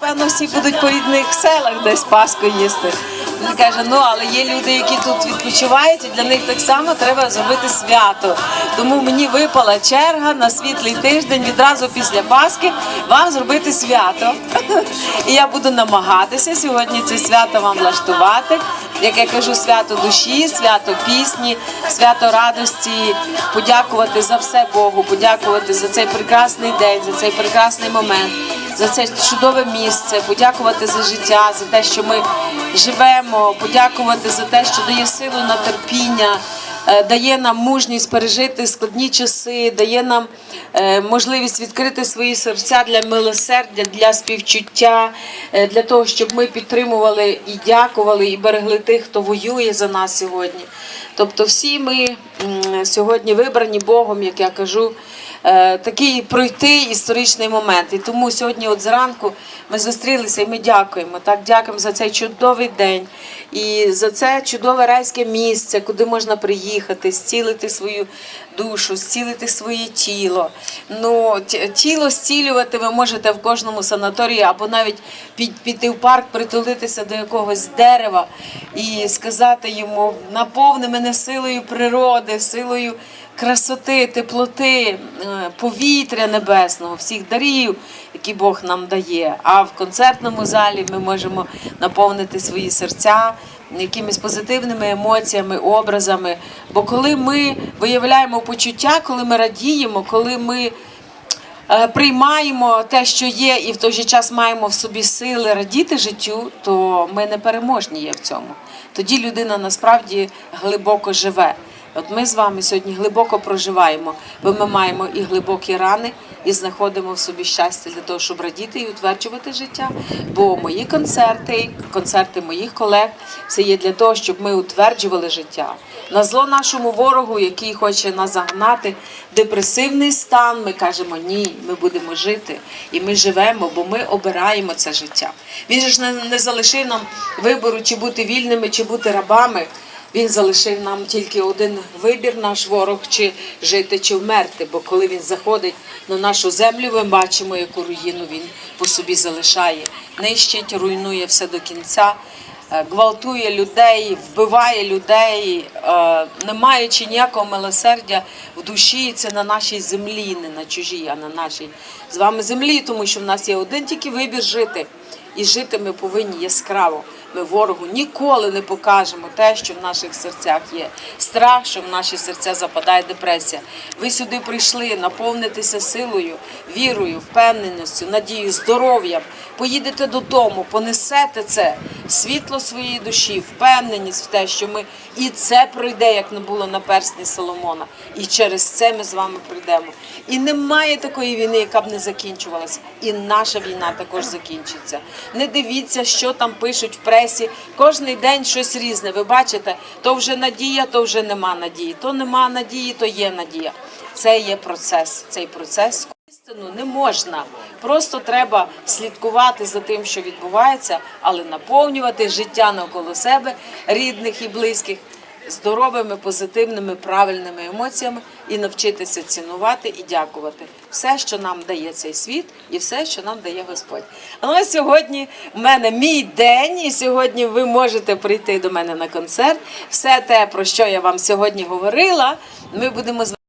Напевно, всі будуть по рідних селах десь Пасху їсти. Він каже, ну але є люди, які тут відпочивають, і для них так само треба зробити свято. Тому мені випала черга на світлий тиждень відразу після Пасхи вам зробити свято. І я буду намагатися сьогодні це свято вам влаштувати. Як я кажу, свято душі, свято пісні, свято радості, подякувати за все Богу, подякувати за цей прекрасний день, за цей прекрасний момент за це чудове місце, подякувати за життя, за те, що ми живемо, подякувати за те, що дає силу на терпіння, е, дає нам мужність пережити складні часи, дає нам можливість відкрити свої серця для милосердя, для співчуття, е, для того, щоб ми підтримували і дякували, і берегли тих, хто воює за нас сьогодні. Тобто, всі ми сьогодні вибрані Богом, як я кажу е, такий пройти історичний момент. І тому сьогодні, от зранку, ми зустрілися і ми дякуємо. Так, дякуємо за цей чудовий день і за це чудове райське місце, куди можна приїхати, зцілити свою душу, зцілити своє тіло. Ну, тіло зцілювати ви можете в кожному санаторії або навіть піти в парк, притулитися до якогось дерева і сказати йому наповни мене силою природи, силою красоти, теплоти, е, повітря небесного, всіх дарів, які Бог нам дає. А в концертному залі ми можемо наповнити свої серця якимись позитивними емоціями, образами. Бо коли ми виявляємо почуття, коли ми радіємо, коли ми е, приймаємо те, що є, і в той же час маємо в собі сили радіти життю, то ми не переможні є в цьому. Тоді людина насправді глибоко живе. От ми з вами сьогодні глибоко проживаємо, бо ми маємо і глибокі рани, і знаходимо в собі щастя для того, щоб радіти і утверджувати життя. Бо мої концерти, концерти моїх колег, це є для того, щоб ми утверджували життя. На зло нашому ворогу, який хоче нас загнати депресивний стан, ми кажемо ні, ми будемо жити. І ми живемо, бо ми обираємо це життя. Він ж не залишив нам вибору, чи бути вільними, чи бути рабами. Він залишив нам тільки один вибір, наш ворог, чи жити, чи вмерти. Бо коли він заходить на нашу землю, ми бачимо, яку руїну він по собі залишає. Нищить, руйнує все до кінця, е, гвалтує людей, вбиває людей, е, не маючи ніякого милосердя в душі. Це на нашій землі, не на чужій, а на нашій з вами землі, тому що в нас є один тільки вибір жити. І жити ми повинні яскраво. Ми ворогу ніколи не покажемо те, що в наших серцях є. Страх, що в наші серця западає депресія. Ви сюди прийшли наповнитися силою, вірою, впевненістю, надією, здоров'ям. Поїдете додому, понесете це світло своєї душі, впевненість в те, що ми і це пройде, як не було на персні Соломона. І через це ми з вами прийдемо. І немає такої війни, яка б не закінчувалася. І наша війна також закінчиться. Не дивіться, що там пишуть в пресі. Кожний день щось різне. Ви бачите, то вже надія, то вже нема надії. То нема надії, то є надія. Це є процес. Цей процес істину не можна. Просто треба слідкувати за тим, що відбувається, але наповнювати життя навколо себе, рідних і близьких. Здоровими, позитивними, правильними емоціями і навчитися цінувати і дякувати все, що нам дає цей світ, і все, що нам дає Господь. Але сьогодні в мене мій день, і сьогодні ви можете прийти до мене на концерт. Все те, про що я вам сьогодні говорила, ми будемо з